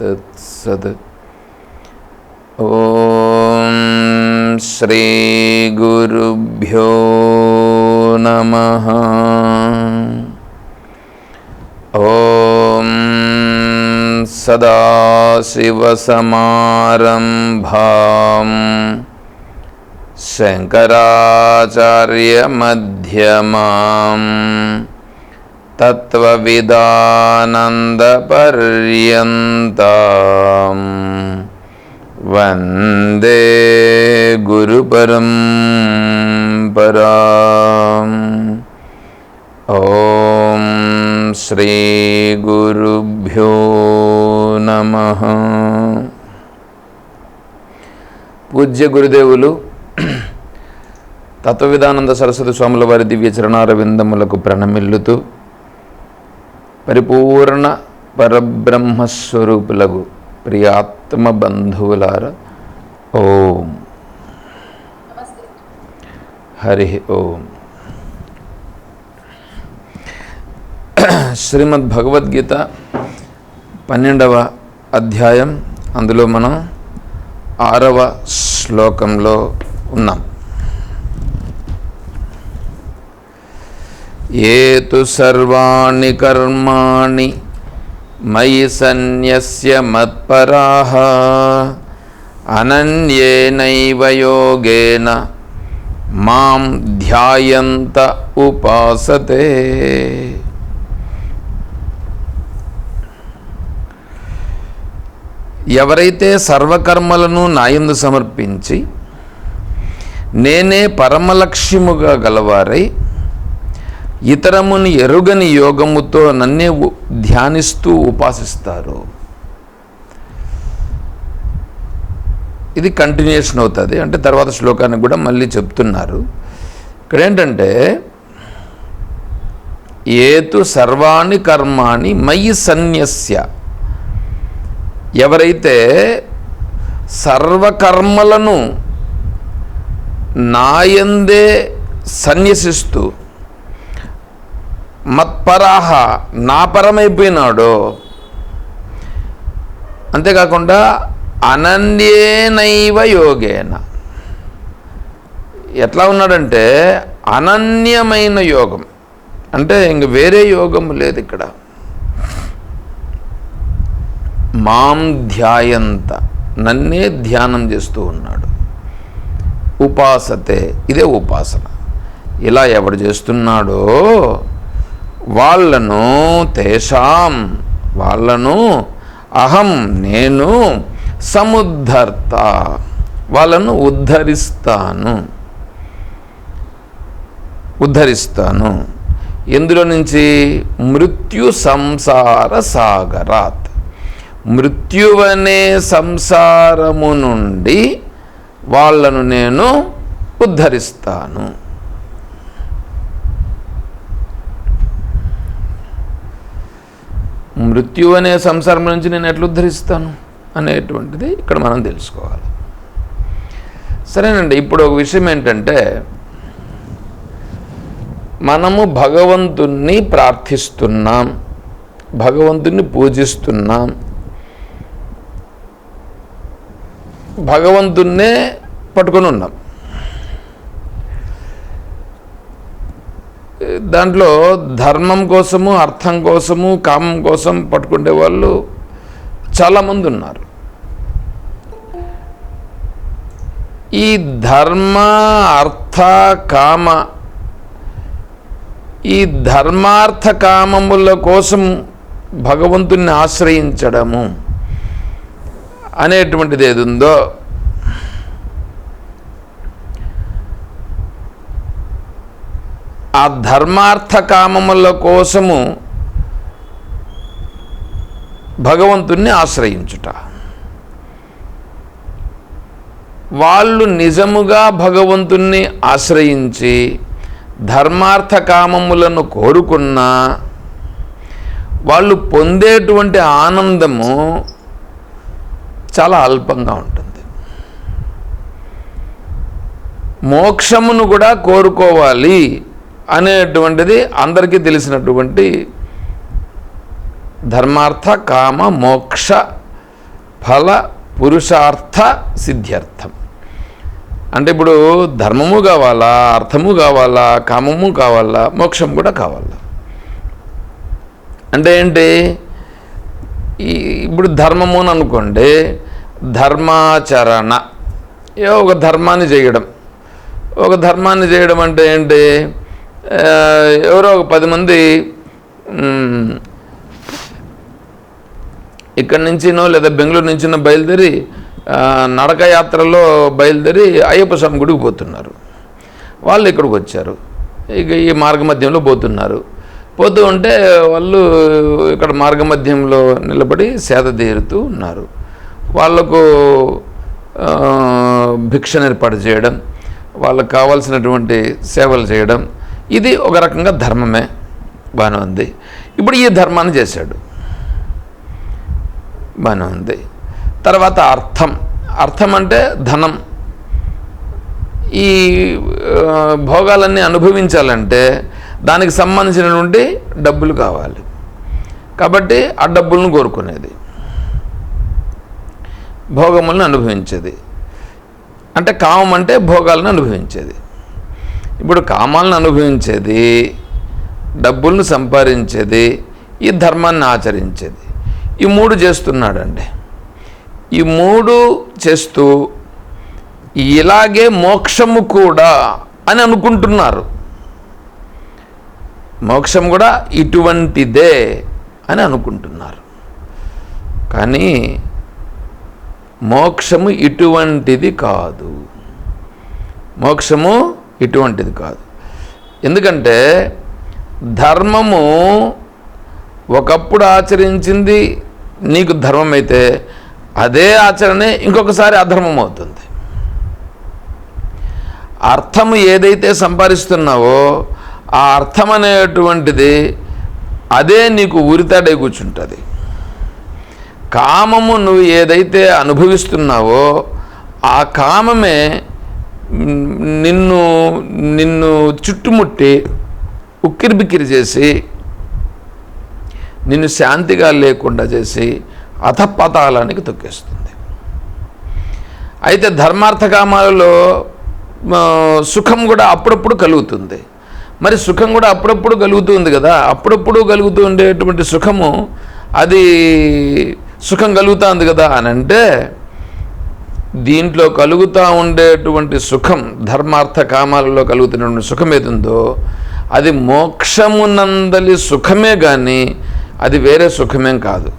तत्सद्। ॐ श्रीगुरुभ्यो नमः। ॐ सदाशिवसमारम्भाम्। సదాశివసమారంభాం శంకరాచార్యమధ్యమాం తత్వవిదానందపర్యంతం వందే గురుపరం పరాం ఓం శ్రీ గురుభ్యో నమ పూజ్య గురుదేవులు తత్వవిధానంద సరస్వతి స్వాముల వారి దివ్య చరణారవిందములకు ప్రణమిల్లుతూ పరిపూర్ణ పరబ్రహ్మస్వరూపులకు ప్రియాత్మ బంధువులార. ఓం. హరి ఓం. శ్రీమద్ భగవద్గీత పన్నెండవ అధ్యాయం. అందులో మనం ఆరవ శ్లోకంలో ఉన్నాం. ఏ తు సర్వాణి కర్మాణి మయి సన్యస్య మత్పరాః అనన్యేనైవ యోగేన మాం ధ్యాయంత ఉపాసతే. ఎవరైతే సర్వకర్మలను నాయందు సమర్పించి నేనే పరమలక్ష్యముగా గలవారై ఇతరముని ఎరుగని యోగముతో నన్నే ఉ- ధ్యానిస్తూ ఉపాసిస్తారు. ఇది కంటిన్యూషన్ అవుతుంది. అంటే తర్వాత శ్లోకానికి కూడా మళ్ళీ చెప్తున్నారు. ఇక్కడ ఏంటంటే ఏతు సర్వాణి కర్మాణి మయి సన్యస్య. ఎవరైతే సర్వకర్మలను నాయందే సన్యసిస్తూ మత్పరాహ నాపరమైపోయినాడో అంతేకాకుండా అనన్యేనైవ యోగేన. ఎట్లా ఉన్నాడంటే అనన్యమైన యోగం. అంటే ఇంక వేరే యోగం లేదు ఇక్కడ. మాం ధ్యాయంత. నన్నే ధ్యానం చేస్తూ ఉన్నాడు. ఉపాసతే ఇదే ఉపాసన. ఇలా ఎవడు చేస్తున్నాడో వాళ్ళను తేషాం వాళ్ళను అహం నేను సముద్ధర్త వాళ్ళను ఉద్ధరిస్తాను. ఉద్ధరిస్తాను. ఎందులో నుంచి? మృత్యు సంసార సాగరాత్. మృత్యువనే సంసారము నుండి వాళ్ళను నేను ఉద్ధరిస్తాను. మృత్యు అనే సంసారం నుంచి నేను ఎట్లా ఉద్ధరిస్తాను అనేటువంటిది ఇక్కడ మనం తెలుసుకోవాలి. సరేనండి ఇప్పుడు ఒక విషయం ఏంటంటే మనము భగవంతుణ్ణి ప్రార్థిస్తున్నాం భగవంతుణ్ణి పూజిస్తున్నాం. భగవంతుణ్ణే పట్టుకొని ఉన్నాం. దాంట్లో ధర్మం కోసము అర్థం కోసము కామం కోసం పట్టుకునే వాళ్ళు చాలామంది ఉన్నారు. ఈ ధర్మ అర్థ కామ ఈ ధర్మార్థ కామముల కోసం భగవంతుణ్ణి ఆశ్రయించడము అనేటువంటిది ఏది ఆ ధర్మార్థ కామముల కోసము భగవంతుణ్ణి ఆశ్రయించుట. వాళ్ళు నిజముగా భగవంతుణ్ణి ఆశ్రయించి ధర్మార్థ కామములను కోరుకున్నా వాళ్ళు పొందేటువంటి ఆనందము చాలా అల్పంగా ఉంటుంది. మోక్షమును కూడా కోరుకోవాలి. అనేటువంటిది అందరికీ తెలిసినటువంటి ధర్మార్థ కామ మోక్ష ఫల పురుషార్థ సిద్ధ్యర్థం. అంటే ఇప్పుడు ధర్మము కావాలా అర్థము కావాలా కామము కావాలా మోక్షం కూడా కావాలా? అంటే ఏంటి? ఈ ఇప్పుడు ధర్మము అని అనుకోండి ధర్మాచరణ. ఏ ఒక ధర్మాన్ని చేయడం. ఒక ధర్మాన్ని చేయడం అంటే ఏంటి? ఎవరో ఒక పది మంది ఇక్కడి నుంచినో లేదా బెంగళూరు నుంచినో బయలుదేరి నడకయాత్రలో నడక యాత్రలో బయలుదేరి అయ్యప్ప స్వామి గుడికి పోతున్నారు. వాళ్ళు ఇక్కడికి వచ్చారు. ఇక ఈ మార్గ మధ్యంలో పోతున్నారు. పోతూ ఉంటే వాళ్ళు ఇక్కడ మార్గ మధ్యంలో నిలబడి సేద తీరుతూ ఉన్నారు. వాళ్ళకు భిక్షను ఏర్పాటు చేయడం వాళ్ళకు కావాల్సినటువంటి సేవలు చేయడం ఇది ఒక రకంగా ధర్మమే బాగానే ఉంది. ఇప్పుడు ఈ ధర్మాన్ని చేశాడు. బాగానే ఉంది. తర్వాత అర్థం. అర్థం అంటే ధనం. ఈ భోగాలన్నీ అనుభవించాలంటే దానికి సంబంధించినటువంటి డబ్బులు కావాలి. కాబట్టి ఆ డబ్బులను కోరుకునేది. భోగములను అనుభవించేది. అంటే కామం అంటే భోగాలను అనుభవించేది. ఇప్పుడు కామాలను అనుభవించేది డబ్బులను సంపాదించేది ఈ ధర్మాన్ని ఆచరించేది. ఈ మూడు చేస్తున్నాడండి. ఈ మూడు చేస్తూ ఇలాగే మోక్షము కూడా అని అనుకుంటున్నారు. మోక్షం కూడా ఇటువంటిదే అని అనుకుంటున్నారు. కానీ మోక్షము ఇటువంటిది కాదు. మోక్షము ఇటువంటిది కాదు. ఎందుకంటే ధర్మము ఒకప్పుడు ఆచరించింది నీకు ధర్మం అయితే అదే ఆచరణే ఇంకొకసారి అధర్మం అవుతుంది అర్థము ఏదైతే సంపాదిస్తున్నావో ఆ అర్థం అనేటువంటిది అదే నీకు ఉరితాడే కూర్చుంటుంది. కామము నువ్వు ఏదైతే అనుభవిస్తున్నావో ఆ కామమే నిన్ను నిన్ను చుట్టుముట్టి ఉక్కిరి బిక్కిరి చేసి నిన్ను శాంతిగా లేకుండా చేసి అధపతాళానికి తొక్కేస్తుంది. అయితే ధర్మార్థ కామాలలో సుఖం కూడా అప్పుడప్పుడు కలుగుతుంది. మరి సుఖం కూడా అప్పుడప్పుడు కలుగుతుంది కదా అప్పుడప్పుడు కలుగుతూ ఉండేటువంటి సుఖము అది సుఖం కలుగుతుంది కదా అని అంటే దీంట్లో కలుగుతూ ఉండేటువంటి సుఖం ధర్మార్థ కామాలలో కలుగుతున్నటువంటి సుఖం ఏదుందో అది మోక్షమునందలి సుఖమే కానీ అది వేరే సుఖమేం కాదు.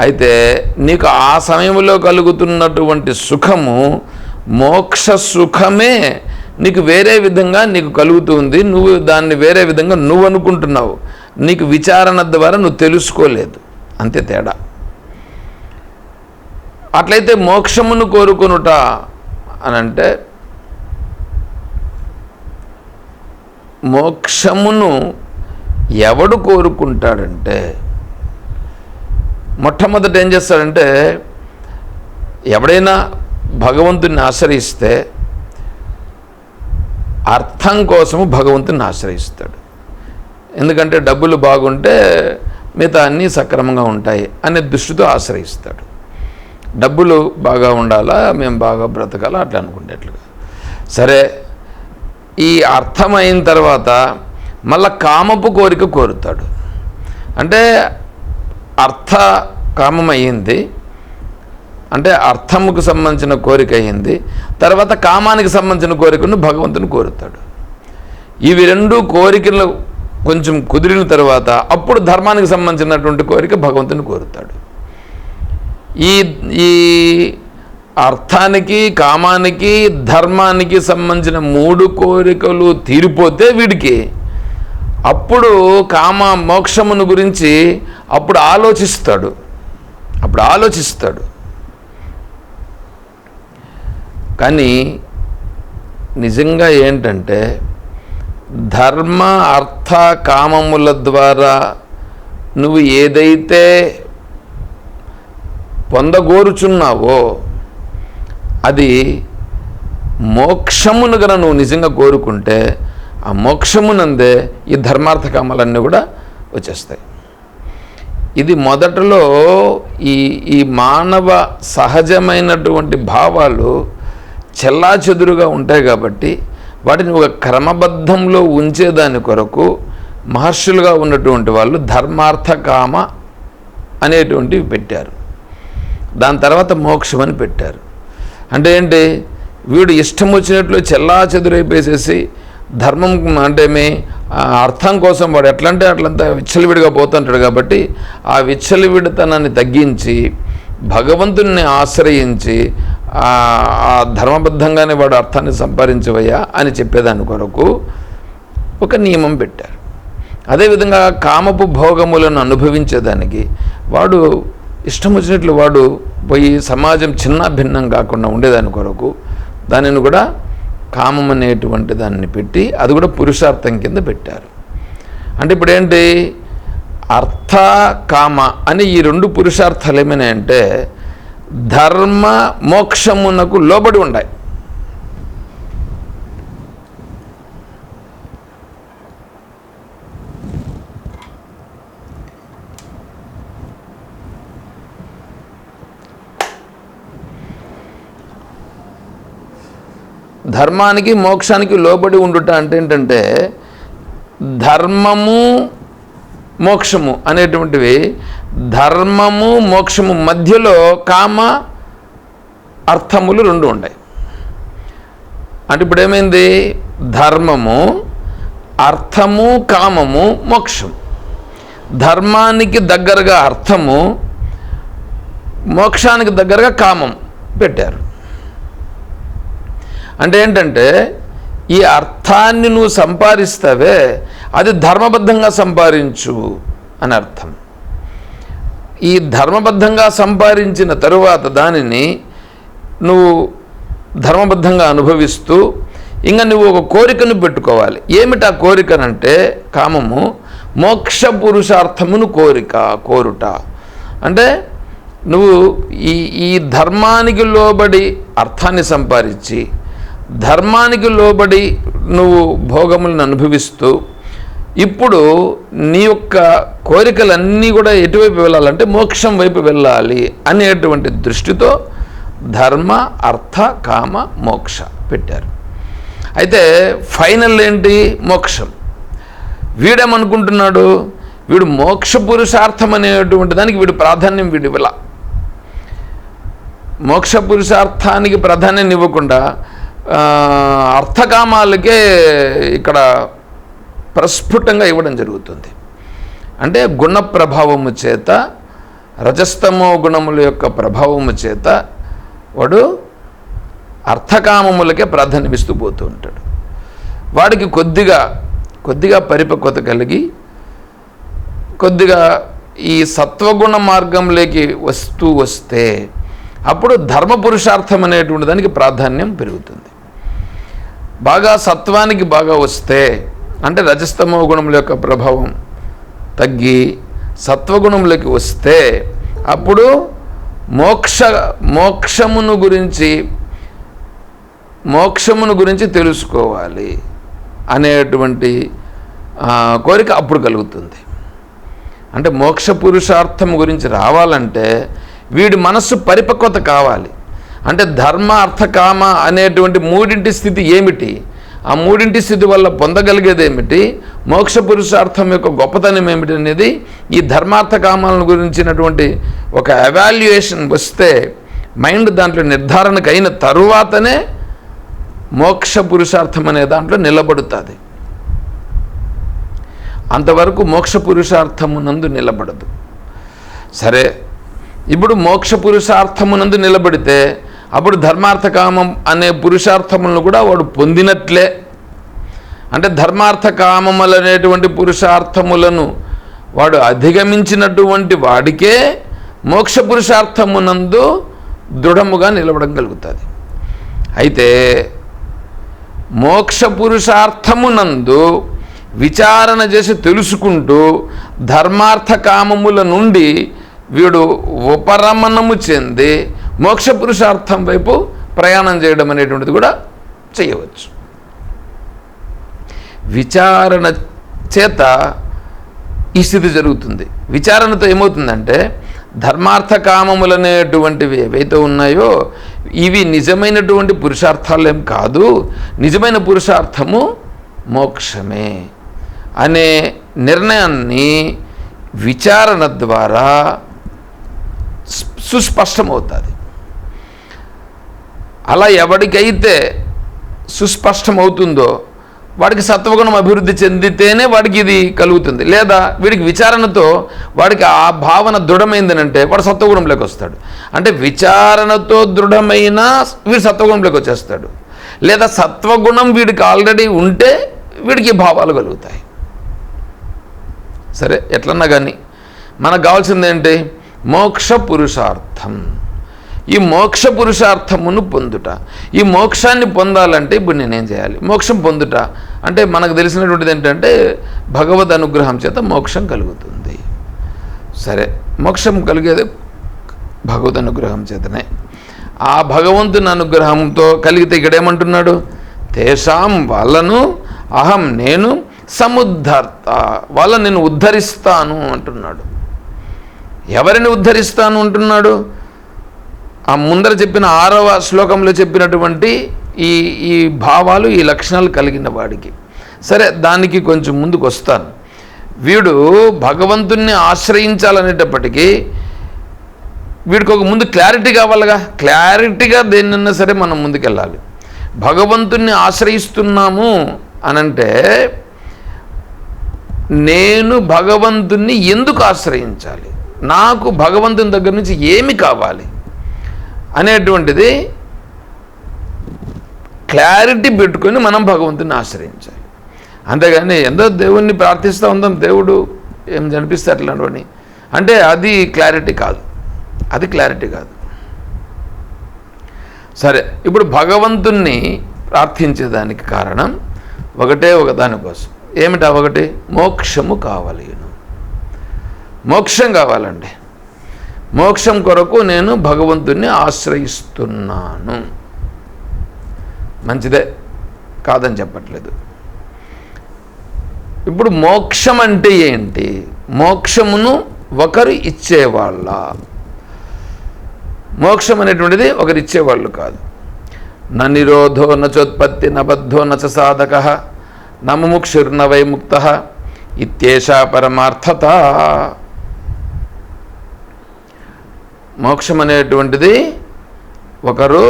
అయితే నీకు ఆ సమయంలో కలుగుతున్నటువంటి సుఖము మోక్ష సుఖమే నీకు వేరే విధంగా నీకు కలుగుతుంది నువ్వు దాన్ని వేరే విధంగా నువ్వు అనుకుంటున్నావు నీకు విచారణ ద్వారా నువ్వు తెలుసుకోలేదు. అంతే తేడా. అట్లయితే మోక్షమును కోరుకొనుట అని అంటే మోక్షమును ఎవడు కోరుకుంటాడంటే మొట్టమొదట ఏం చేస్తాడంటే ఎవడైనా భగవంతుని ఆశ్రయిస్తే అర్థం కోసము భగవంతుని ఆశ్రయిస్తాడు. ఎందుకంటే డబ్బులు బాగుంటే మిగతా అన్నీ సక్రమంగా ఉంటాయి అనే దృష్టితో ఆశ్రయిస్తాడు. డబ్బులు బాగా ఉండాలా మేము బాగా బ్రతకాలా? అట్లా అనుకునేట్లుగా. సరే ఈ అర్థమైన తర్వాత మళ్ళా కామపు కోరిక కోరుతాడు. అంటే అర్థ కామం అయ్యింది అంటే అర్థముకు సంబంధించిన కోరిక అయ్యింది తర్వాత కామానికి సంబంధించిన కోరికను భగవంతుని కోరుతాడు. ఇవి రెండు కోరికలు కొంచెం కుదిరిన తర్వాత అప్పుడు ధర్మానికి సంబంధించినటువంటి కోరిక భగవంతుని కోరుతాడు. ఈ ఈ అర్థానికి కామానికి ధర్మానికి సంబంధించిన మూడు కోరికలు తీరిపోతే వీడికి. అప్పుడు కామ మోక్షమును గురించి అప్పుడు ఆలోచిస్తాడు. అప్పుడు ఆలోచిస్తాడు. కానీ నిజంగా ఏంటంటే ధర్మ అర్థ కామముల ద్వారా నువ్వు ఏదైతే పొందగోరుచున్నావో అది మోక్షమును గన నువ్వు నిజంగా కోరుకుంటే ఆ మోక్షమునందే ఈ ధర్మార్థ కామాలన్నీ కూడా వచ్చేస్తాయి. ఇది మొదటలో ఈ ఈ మానవ సహజమైనటువంటి భావాలు చెల్లాచెదురుగా ఉంటాయి కాబట్టి వాటిని ఒక క్రమబద్ధంలో ఉంచేదాని కొరకు మహర్షులుగా ఉన్నటువంటి వాళ్ళు ధర్మార్థ కామ అనేటువంటివి పెట్టారు. దాని తర్వాత మోక్షం అని పెట్టారు. అంటే ఏంటి? వీడు ఇష్టం వచ్చినట్లు చెల్లా చెదురైపోసేసి ధర్మం అంటే మీ అర్థం కోసం వాడు ఎట్లంటే అట్లంతా విచ్చలవిడిగా పోతుంటాడు కాబట్టి ఆ విచ్చలవిడితనాన్ని తగ్గించి భగవంతుని ఆశ్రయించి ఆ ఆ ధర్మబద్ధంగానే వాడు అర్థాన్ని సంపాదించవయ్యా అని చెప్పేదాని కొరకు ఒక నియమం పెట్టారు. అదేవిధంగా కామపు భోగములను అనుభవించేదానికి వాడు ఇష్టం వచ్చినట్లు వాడు పోయి సమాజం చిన్న భిన్నం కాకుండా ఉండేదాని కొరకు దానిని కూడా కామం అనేటువంటి దాన్ని పెట్టి అది కూడా పురుషార్థం కింద పెట్టారు. అంటే ఇప్పుడు ఏంటి అర్థ కామ అని ఈ రెండు పురుషార్థాలు ఏమైనాయంటే ధర్మ మోక్షమునకు లోబడి ఉన్నాయి ధర్మానికి మోక్షానికి లోబడి ఉండుట అంటే ఏంటంటే ధర్మము మోక్షము అనేటువంటివి ధర్మము మోక్షము మధ్యలో కామ అర్థములు రెండు ఉన్నాయి అంటే ఇప్పుడు ఏమైంది ధర్మము అర్థము కామము మోక్షం ధర్మానికి దగ్గరగా అర్థము మోక్షానికి దగ్గరగా కామం పెట్టారు. అంటే ఏంటంటే ఈ అర్థాన్ని నువ్వు సంపాదిస్తావే అది ధర్మబద్ధంగా సంపాదించు అని అర్థం. ఈ ధర్మబద్ధంగా సంపాదించిన తరువాత దానిని నువ్వు ధర్మబద్ధంగా అనుభవిస్తూ ఇంకా నువ్వు ఒక కోరికను పెట్టుకోవాలి. ఏమిటి ఆ కోరికనంటే కామము మోక్ష పురుషార్థమును కోరిక కోరుట. అంటే నువ్వు ఈ ఈ ధర్మానికి లోబడి అర్థాన్ని సంపాదించి ధర్మానికి లోబడి నువ్వు భోగములను అనుభవిస్తూ ఇప్పుడు నీ యొక్క కోరికలన్నీ కూడా ఎటువైపు వెళ్ళాలంటే మోక్షం వైపు వెళ్ళాలి అనేటువంటి దృష్టితో ధర్మ అర్థ కామ మోక్ష పెట్టారు. అయితే ఫైనల్ ఏంటి? మోక్షం. వీడేమనుకుంటున్నాడు? వీడు మోక్ష పురుషార్థం అనేటువంటి దానికి వీడు ప్రాధాన్యం వీడు ఇవ్వాల మోక్ష పురుషార్థానికి ప్రాధాన్యం ఇవ్వకుండా అర్థకామాలకే ఇక్కడ ప్రస్ఫుటంగా ఇవ్వడం జరుగుతుంది. అంటే గుణ ప్రభావము చేత రజస్తమో గుణముల యొక్క ప్రభావము చేత వాడు అర్థకామములకే ప్రాధాన్యమిస్తూ పోతూ ఉంటాడు. వాడికి కొద్దిగా కొద్దిగా పరిపక్వత కలిగి కొద్దిగా ఈ సత్వగుణ మార్గంలోకి వస్తూ వస్తే అప్పుడు ధర్మ పురుషార్థం అనేటువంటి దానికి ప్రాధాన్యం పెరుగుతుంది. బాగా సత్వానికి బాగా వస్తే అంటే రజస్తమో గుణముల యొక్క ప్రభావం తగ్గి సత్వగుణములకి వస్తే అప్పుడు మోక్ష మోక్షమును గురించి మోక్షమును గురించి తెలుసుకోవాలి అనేటువంటి కోరిక అప్పుడు కలుగుతుంది. అంటే మోక్ష పురుషార్థం గురించి రావాలంటే వీడి మనస్సు పరిపక్వత కావాలి. అంటే ధర్మ అర్థ కామ అనేటువంటి మూడింటి స్థితి ఏమిటి? ఆ మూడింటి స్థితి వల్ల పొందగలిగేది ఏమిటి? మోక్ష పురుషార్థం యొక్క గొప్పతనం ఏమిటి అనేది ఈ ధర్మార్థ కామాలను గురించినటువంటి ఒక ఎవాల్యుయేషన్ వస్తే మైండ్ దాంట్లో నిర్ధారణకు అయిన తరువాతనే మోక్ష పురుషార్థం అనే దాంట్లో నిలబడుతుంది. అంతవరకు మోక్ష పురుషార్థమునందు నిలబడదు. సరే ఇప్పుడు మోక్ష పురుషార్థమునందు నిలబడితే అప్పుడు ధర్మార్థకామం అనే పురుషార్థములను కూడా వాడు పొందినట్లే. అంటే ధర్మార్థ కామములు అనేటువంటి పురుషార్థములను వాడు అధిగమించినటువంటి వాడికే మోక్ష పురుషార్థమునందు దృఢముగా నిలబడం కలుగుతుంది. అయితే మోక్ష పురుషార్థమునందు విచారణ చేసి తెలుసుకుంటూ ధర్మార్థ కామముల నుండి వీడు ఉపరమణము చెంది మోక్ష పురుషార్థం వైపు ప్రయాణం చేయడం అనేటువంటిది కూడా చేయవచ్చు. విచారణ చేత ఈ స్థితి జరుగుతుంది. విచారణతో ఏమవుతుందంటే ధర్మార్థ కామములనేటువంటివి ఏవైతే ఉన్నాయో ఇవి నిజమైనటువంటి పురుషార్థాలేం కాదు నిజమైన పురుషార్థము మోక్షమే అనే నిర్ణయాన్ని విచారణ ద్వారా సుస్పష్టమవుతుంది. అలా ఎవరికైతే సుస్పష్టమవుతుందో వాడికి సత్వగుణం అభివృద్ధి చెందితేనే వాడికి ఇది కలుగుతుంది. లేదా వీడికి విచారణతో వాడికి ఆ భావన దృఢమైందనంటే వాడు సత్వగుణంలోకి వస్తాడు. అంటే విచారణతో దృఢమైన వీడు సత్వగుణంలోకి వచ్చేస్తాడు. లేదా సత్వగుణం వీడికి ఆల్రెడీ ఉంటే వీడికి భావాలు కలుగుతాయి. సరే ఎట్లన్నా కానీ మనకు కావాల్సింది ఏంటి మోక్ష పురుషార్థం ఈ మోక్ష పురుషార్థమును పొందుట. ఈ మోక్షాన్ని పొందాలంటే ఇప్పుడు నేనేం చేయాలి? మోక్షం పొందుట. అంటే మనకు తెలిసినటువంటిది ఏంటంటే భగవద్ అనుగ్రహం చేత మోక్షం కలుగుతుంది. సరే మోక్షం కలిగేది భగవద్ అనుగ్రహం చేతనే. ఆ భగవంతుని అనుగ్రహంతో కలిగితే ఇక్కడేమంటున్నాడు? తేషాం వాళ్ళను అహం నేను సముద్ధర్త. వాళ్ళని నేను ఉద్ధరిస్తాను అంటున్నాడు. ఎవరిని ఉద్ధరిస్తాను అంటున్నాడు? ఆ ముందర చెప్పిన ఆరవ శ్లోకంలో చెప్పినటువంటి ఈ ఈ భావాలు ఈ లక్షణాలు కలిగిన వాడికి. సరే దానికి కొంచెం ముందుకు వస్తాను వీడు భగవంతుణ్ణి ఆశ్రయించాలనేటప్పటికీ వీడికి ఒక ముందు క్లారిటీ కావాలిగా. క్లారిటీగా దేన్నన్నా సరే మనం ముందుకెళ్ళాలి. భగవంతుణ్ణి ఆశ్రయిస్తున్నాము అనంటే నేను భగవంతుణ్ణి ఎందుకు ఆశ్రయించాలి? నాకు భగవంతుని దగ్గర నుంచి ఏమి కావాలి అనేటువంటిది క్లారిటీ పెట్టుకొని మనం భగవంతుని ఆశ్రయించాలి. అంతేగాని ఎంతో దేవుణ్ణి ప్రార్థిస్తూ ఉందాం దేవుడు ఏం జనిపిస్తే అట్లాంటివని అంటే అది క్లారిటీ కాదు. అది క్లారిటీ కాదు. సరే ఇప్పుడు భగవంతుణ్ణి ప్రార్థించేదానికి కారణం ఒకటే ఒక దానికోసం ఏమిటా ఒకటి? మోక్షము కావాలి మోక్షం కావాలండి. మోక్షం కొరకు నేను భగవంతుణ్ణి ఆశ్రయిస్తున్నాను. మంచిదే. కాదని చెప్పట్లేదు. ఇప్పుడు మోక్షం అంటే ఏంటి? మోక్షమును ఒకరు ఇచ్చేవాళ్ళ. మోక్షం అనేటువంటిది ఒకరు ఇచ్చేవాళ్ళు కాదు. న నిరోధో నచోత్పత్తి నబద్ధో నచ సాధక నముముక్షుర్న వైముక్త ఇత్యేషా పరమార్థత. మోక్షం అనేటువంటిది ఒకరు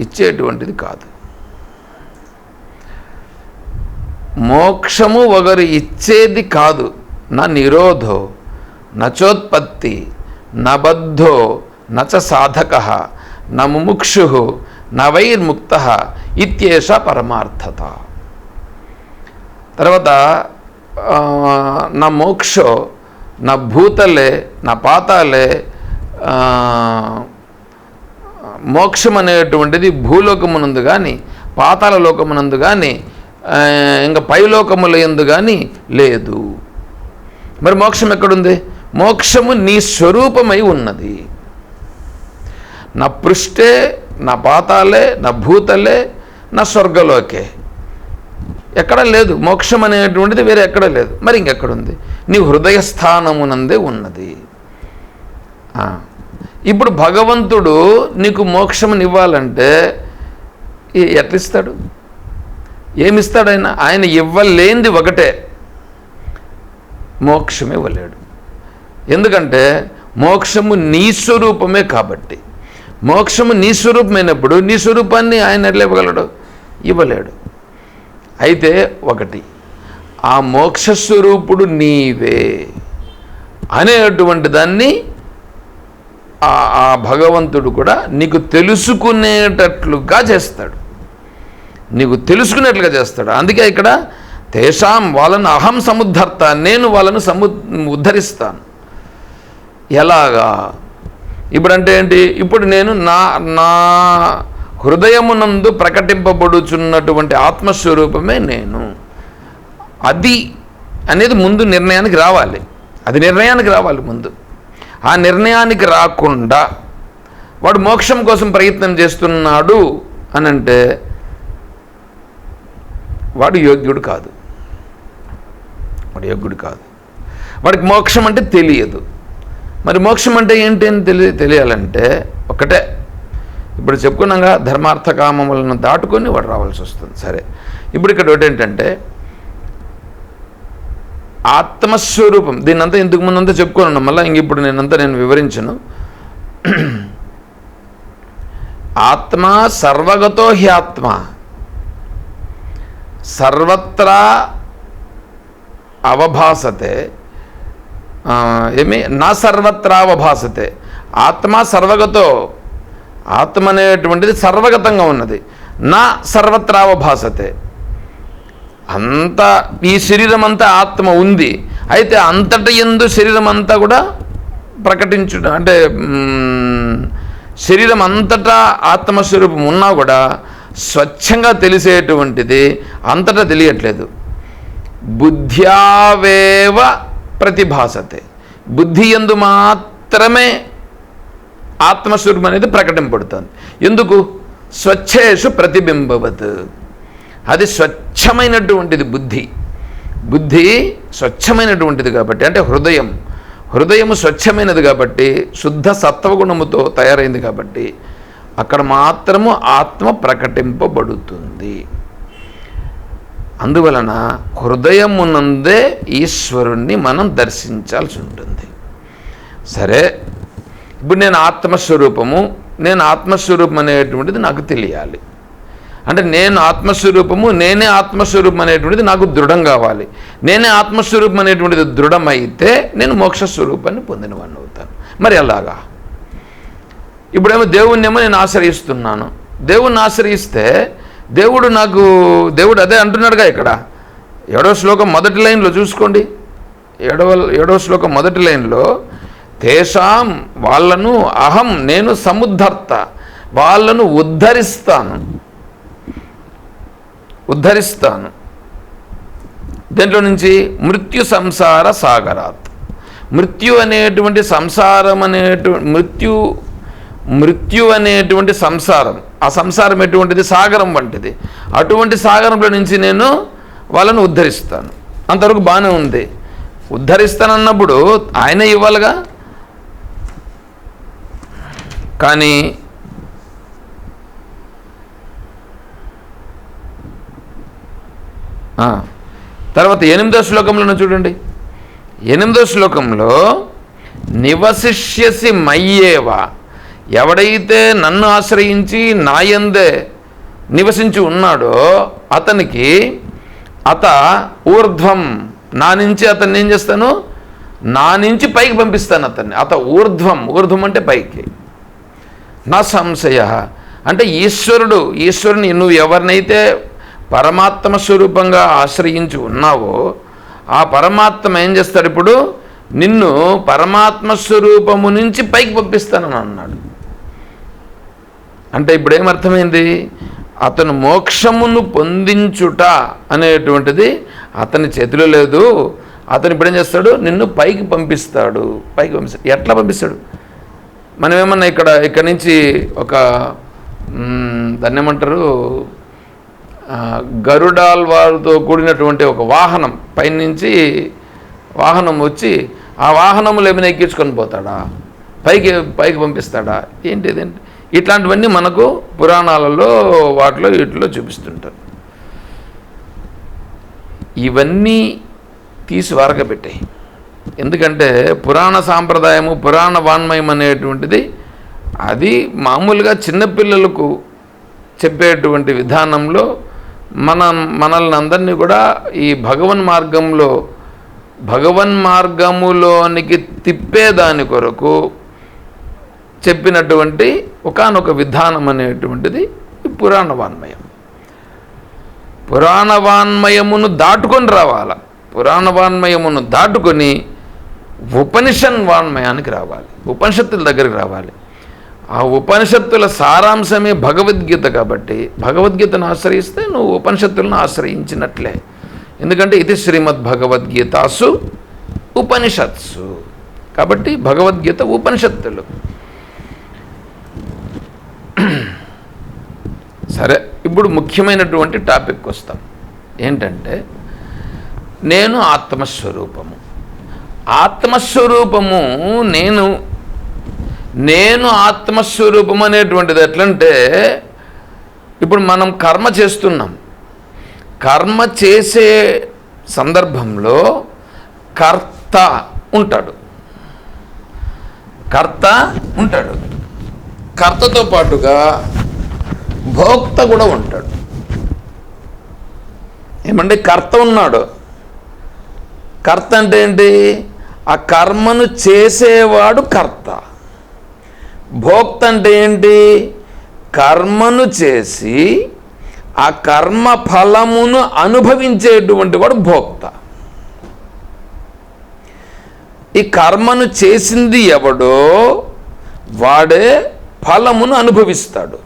ఇచ్చేటువంటిది కాదు. మోక్షము ఒకరు ఇచ్చేది కాదు. నా నిరోధో నచోత్పత్తి నబద్ధో నచ సాధక న నవైర్ముక్త ఇత్యేష పరమార్థత. తర్వాత నా మోక్షో నా భూతలే నా పాతాలే మోక్షం అనేటువంటిది భూలోకమునందు కానీ పాతాల లోకమునందు కానీ ఇంకా పైలోకముల ఎందు కానీ లేదు. మరి మోక్షం ఎక్కడుంది? మోక్షము నీ స్వరూపమై ఉన్నది. నా పృష్టే నా పాతాలే నా భూతలే నా స్వర్గలోకే. ఎక్కడ లేదు. మోక్షం అనేటువంటిది వేరే ఎక్కడ లేదు. మరి ఇంకెక్కడుంది? నీ హృదయ స్థానమునందే ఉన్నది. ఆ. ఇప్పుడు భగవంతుడు నీకు మోక్షముని ఇవ్వాలంటే ఎట్లిస్తాడు? ఏమిస్తాడు ఆయన? ఆయన ఇవ్వలేనిది ఒకటే. మోక్షం ఇవ్వలేడు ఎందుకంటే మోక్షము నీ స్వరూపమే కాబట్టి. మోక్షము నీ స్వరూపమైనప్పుడు నీ స్వరూపాన్ని ఆయన ఎట్లా ఇవ్వగలడు? ఇవ్వలేడు. అయితే ఒకటి ఆ మోక్ష స్వరూపుడు నీవే అనేటువంటి దాన్ని ఆ భగవంతుడు కూడా నీకు తెలుసుకునేటట్లుగా చేస్తాడు. నీకు తెలుసుకునేట్లుగా చేస్తాడు. అందుకే ఇక్కడ తేషాం వాళ్ళను అహం సముద్ధర్త నేను వాళ్ళను సము ఉద్ధరిస్తాను. ఎలాగా? ఇప్పుడంటే ఏంటి? ఇప్పుడు నేను నా నా హృదయమునందు ప్రకటింపబడుచున్నటువంటి ఆత్మస్వరూపమే నేను. అది అనేది ముందు నిర్ణయానికి రావాలి. అది నిర్ణయానికి రావాలి ముందు. ఆ నిర్ణయానికి రాకుండా వాడు మోక్షం కోసం ప్రయత్నం చేస్తున్నాడు అని అంటే వాడు యోగ్యుడు కాదు. వాడు యోగ్యుడు కాదు. వాడికి మోక్షం అంటే తెలియదు. మరి మోక్షం అంటే ఏంటి అని తెలియ తెలియాలంటే ఒకటే. ఇప్పుడు చెప్పుకున్నాగా ధర్మార్థ కామములను దాటుకొని వాడు రావాల్సి వస్తుంది. సరే. ఇప్పుడు ఇక్కడ ఒకటి ఏంటంటే ఆత్మస్వరూపం. దీన్నంతా ఇంతకు ముందంతా చెప్పుకోనున్నాం మళ్ళీ ఇంక ఇప్పుడు నేనంతా నేను వివరించను. ఆత్మ సర్వగతో హ్యాత్మ సర్వత్రా అవభాసతే. ఏమి? నా సర్వత్రా అవభాసతే. ఆత్మ సర్వగతో. ఆత్మ అనేటువంటిది సర్వగతంగా ఉన్నది. నా సర్వత్రా అవభాసతే. అంత ఈ శరీరం అంతా ఆత్మ ఉంది. అయితే అంతట ఎందు శరీరం అంతా కూడా ప్రకటించడం అంటే శరీరం అంతటా ఆత్మస్వరూపం ఉన్నా కూడా స్వచ్ఛంగా తెలిసేటువంటిది అంతటా తెలియట్లేదు. బుద్ధ్యావేవ ప్రతిభాసతే. బుద్ధి ఎందు మాత్రమే ఆత్మస్వరూపం అనేది ప్రకటింపడుతుంది ఎందుకు? స్వచ్ఛేషు ప్రతిబింబవత్. అది స్వచ్ఛమైనటువంటిది బుద్ధి. బుద్ధి స్వచ్ఛమైనటువంటిది కాబట్టి అంటే హృదయం. హృదయము స్వచ్ఛమైనది కాబట్టి శుద్ధ సత్వగుణముతో తయారైంది కాబట్టి అక్కడ మాత్రము ఆత్మ ప్రకటింపబడుతుంది. అందువలన హృదయమునందే ఈశ్వరుణ్ణి మనం దర్శించాల్సి ఉంటుంది. సరే ఇప్పుడు నేను ఆత్మస్వరూపము నేను ఆత్మస్వరూపం అనేటువంటిది నాకు తెలియాలి. అంటే నేను ఆత్మస్వరూపము నేనే ఆత్మస్వరూపం అనేటువంటిది నాకు దృఢం కావాలి. నేనే ఆత్మస్వరూపం అనేటువంటిది దృఢమైతే నేను మోక్ష స్వరూపాన్ని పొందినవాడిని అవుతాను. మరి అలాగా? ఇప్పుడేమో దేవుణ్ణేమో నేను ఆశ్రయిస్తున్నాను. దేవుణ్ణి ఆశ్రయిస్తే దేవుడు నాకు దేవుడు అదే అంటున్నాడుగా ఇక్కడ. ఏడవ శ్లోకం మొదటి లైన్లో చూసుకోండి. ఏడవ ఏడవ శ్లోకం మొదటి లైన్లో తేషాం వాళ్ళను అహం నేను సముద్ధర్త వాళ్ళను ఉద్ధరిస్తాను. ఉద్ధరిస్తాను. దీంట్లో నుంచి? మృత్యు సంసార సాగరాత్. మృత్యు అనేటువంటి సంసారం అనేటువంటి మృత్యు మృత్యు అనేటువంటి సంసారం. ఆ సంసారం ఎటువంటిది? సాగరం వంటిది. అటువంటి సాగరంలో నుంచి నేను వాళ్ళను ఉద్ధరిస్తాను. అంతవరకు బాగానే ఉంది. ఉద్ధరిస్తానన్నప్పుడు ఆయన ఇవ్వాలిగా? కానీ తర్వాత ఎనిమిదో శ్లోకంలో చూడండి. ఎనిమిదో శ్లోకంలో నివసిష్యసి మయ్యేవ ఎవడైతే నన్ను ఆశ్రయించి నాయందే నివసించి ఉన్నాడో అతనికి అత ఊర్ధ్వం నా నుంచి అతన్ని ఏం చేస్తాను? నా నుంచి పైకి పంపిస్తాను అతన్ని. అత ఊర్ధ్వం ఊర్ధ్వం అంటే పైకి. నా సంశయ అంటే ఈశ్వరుడు ఈశ్వరుని నువ్వు ఎవరినైతే పరమాత్మ స్వరూపంగా ఆశ్రయించి ఉన్నావో ఆ పరమాత్మ ఏం చేస్తాడు ఇప్పుడు? నిన్ను పరమాత్మ స్వరూపము నుంచి పైకి పంపిస్తానని అన్నాడు. అంటే ఇప్పుడు ఏమర్థమైంది అతను మోక్షమును పొందించుట అనేటువంటిది అతని చేతిలో లేదు. అతను ఇప్పుడు ఏం చేస్తాడు? నిన్ను పైకి పంపిస్తాడు. పైకి పంపిస్తాడు. ఎట్లా పంపిస్తాడు? మనం ఏమన్నా ఇక్కడ ఇక్కడ నుంచి ఒక దాన్ని ఏమంటారు? ఆ, గరుడాల్ కూడినటువంటి ఒక వాహనం పైనుంచి వాహనం వచ్చి ఆ వాహనములు ఏమైనా ఎక్కించుకొని పోతాడా? పైకి పైకి పంపిస్తాడా? ఏంటి ఇదేంటి ఇట్లాంటివన్నీ మనకు పురాణాలలో వాటిలో వీటిలో చూపిస్తుంటారు. ఇవన్నీ తీసి వరకబెట్టాయి ఎందుకంటే పురాణ సాంప్రదాయము పురాణ వాన్మయం అనేటువంటిది అది మామూలుగా చిన్నపిల్లలకు చెప్పేటువంటి విధానంలో మన మనల్ని అందరినీ కూడా ఈ భగవన్ మార్గంలో భగవన్ మార్గములోనికి తిప్పేదాని కొరకు చెప్పినటువంటి ఒకానొక విధానం అనేటువంటిది ఈ పురాణ వాన్మయం. పురాణ వాన్మయమును దాటుకొని రావాల. పురాణ వాన్మయమును దాటుకొని ఉపనిషన్ వాన్మయానికి రావాలి. ఉపనిషత్తుల దగ్గరికి రావాలి. ఆ ఉపనిషత్తుల సారాంశమే భగవద్గీత కాబట్టి భగవద్గీతను ఆశ్రయిస్తే నువ్వు ఉపనిషత్తులను ఆశ్రయించినట్లే. ఎందుకంటే ఇది శ్రీమద్ భగవద్గీతాసు ఉపనిషత్సు. కాబట్టి భగవద్గీత ఉపనిషత్తులు. సరే ఇప్పుడు ముఖ్యమైనటువంటి టాపిక్ వస్తాం. ఏంటంటే నేను ఆత్మస్వరూపము. ఆత్మస్వరూపము నేను నేను ఆత్మస్వరూపం అనేటువంటిది ఎట్లంటే ఇప్పుడు మనం కర్మ చేస్తున్నాం. కర్మ చేసే సందర్భంలో కర్త ఉంటాడు. కర్త ఉంటాడు. కర్తతో పాటుగా భోక్త కూడా ఉంటాడు. ఏమంటే కర్త ఉన్నాడు. కర్త అంటే ఏంటి? ఆ కర్మను చేసేవాడు కర్త. భోక్త అంటే ఏంటి? కర్మను చేసి ఆ కర్మ ఫలమును అనుభవించేటువంటి వాడు భోక్త. ఈ కర్మను చేసింది ఎవడో వాడే ఫలమును అనుభవిస్తాడు.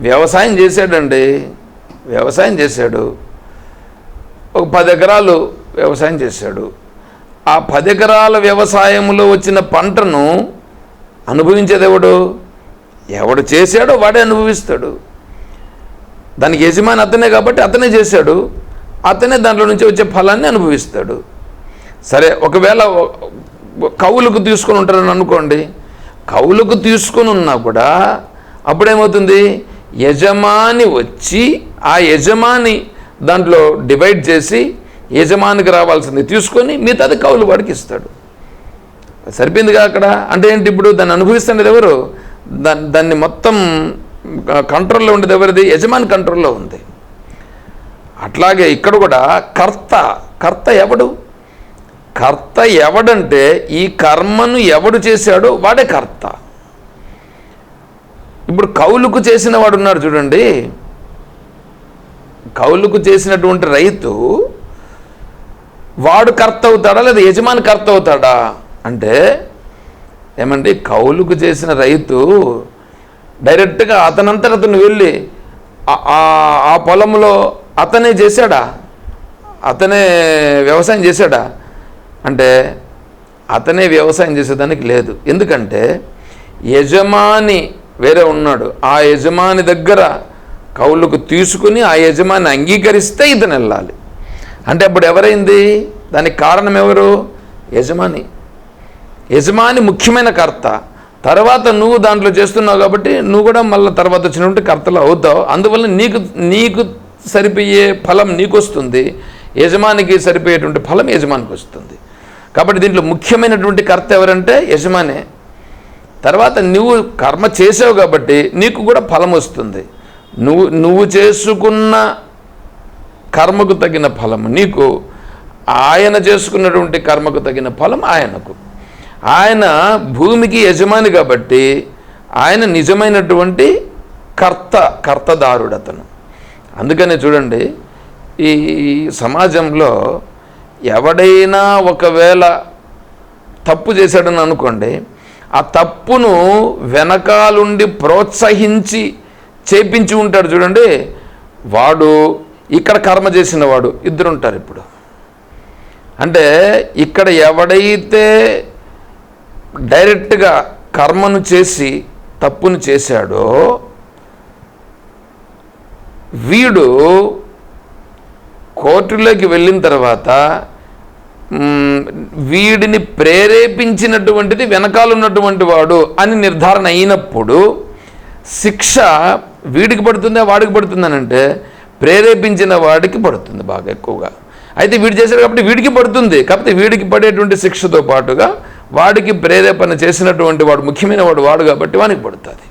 వ్యవసాయం చేశాడండి. వ్యవసాయం చేశాడు. ఒక పది ఎకరాలు వ్యవసాయం చేశాడు. ఆ పది ఎకరాల వ్యవసాయంలో వచ్చిన పంటను అనుభవించేది ఎవడు? ఎవడు చేశాడో వాడే అనుభవిస్తాడు. దానికి యజమాని అతనే కాబట్టి అతనే చేశాడు. అతనే దాంట్లో నుంచి వచ్చే ఫలాన్ని అనుభవిస్తాడు. సరే ఒకవేళ కవులకు తీసుకొని ఉంటారని అనుకోండి. కవులకు తీసుకొని ఉన్నా కూడా అప్పుడేమవుతుంది? యజమాని వచ్చి ఆ యజమాని దాంట్లో డివైడ్ చేసి యజమానికి రావాల్సింది తీసుకొని మిగతాది కౌలు వాడికి ఇస్తాడు. సరిపోయిందిగా అక్కడ? అంటే ఏంటి ఇప్పుడు దాన్ని అనుభవిస్తున్నది ఎవరు? దాన్ని దాన్ని మొత్తం కంట్రోల్లో ఉండేది ఎవరిది? యజమాని కంట్రోల్లో ఉంది. అట్లాగే ఇక్కడ కూడా కర్త కర్త ఎవడు? కర్త ఎవడంటే ఈ కర్మను ఎవడు చేశాడో వాడే కర్త. ఇప్పుడు కౌలుకు చేసిన వాడు ఉన్నాడు చూడండి. కౌలుకు చేసినటువంటి రైతు వాడు కర్త అవుతాడా లేదా యజమాని కర్త అవుతాడా అంటే ఏమండి కౌలుకు చేసిన రైతు డైరెక్ట్గా అతనంతట అతను వెళ్ళి ఆ- ఆ- పొలంలో అతనే చేశాడా? అతనే వ్యవసాయం చేశాడా? అంటే అతనే వ్యవసాయం చేసేదానికి లేదు. ఎందుకంటే యజమాని వేరే ఉన్నాడు. ఆ యజమాని దగ్గర కౌలుకు తీసుకుని ఆ యజమాని అంగీకరిస్తే ఇతను వెళ్ళాలి. అంటే అప్పుడు ఎవరైంది? దానికి కారణం ఎవరు? యజమాని. యజమాని ముఖ్యమైన కర్త. తర్వాత నువ్వు దాంట్లో చేస్తున్నావు కాబట్టి నువ్వు కూడా మళ్ళీ తర్వాత వచ్చినటువంటి కర్తలు అవుతావు. అందువల్ల నీకు నీకు సరిపోయే ఫలం నీకు వస్తుంది యజమానికి సరిపోయేటువంటి ఫలం యజమానికి వస్తుంది. కాబట్టి దీంట్లో ముఖ్యమైనటువంటి కర్త ఎవరంటే యజమానే. తర్వాత నువ్వు కర్మ చేసావు కాబట్టి నీకు కూడా ఫలం వస్తుంది. నువ్వు నువ్వు చేసుకున్న కర్మకు తగిన ఫలము నీకు ఆయన చేసుకున్నటువంటి కర్మకు తగిన ఫలం ఆయనకు. ఆయన భూమికి యజమాని కాబట్టి ఆయన నిజమైనటువంటి కర్త కర్తదారుడు అతను అందుకనే చూడండి ఈ సమాజంలో ఎవడైనా ఒకవేళ తప్పు చేశాడని అనుకోండి ఆ తప్పును వెనకాలుండి ప్రోత్సహించి చేపించి ఉంటాడు చూడండి వాడు ఇక్కడ కర్మ చేసిన వాడు ఇద్దరు ఉంటారు ఇప్పుడు. అంటే ఇక్కడ ఎవడైతే డైరెక్ట్గా కర్మను చేసి తప్పును చేశాడో వీడు కోర్టులోకి వెళ్ళిన తర్వాత వీడిని ప్రేరేపించినటువంటిది వెనకాల ఉన్నటువంటి వాడు అని నిర్ధారణ అయినప్పుడు శిక్ష వీడికి పడుతుందా వాడికి పడుతుందనంటే ప్రేరేపించిన వాడికి పడుతుంది బాగా ఎక్కువగా. అయితే వీడు చేశాడు కాబట్టి వీడికి పడుతుంది. కాకపోతే వీడికి పడేటువంటి శిక్షతో పాటుగా వాడికి ప్రేరేపణ చేసినటువంటి వాడు ముఖ్యమైన వాడు వాడు కాబట్టి వానికి పడుతుంది.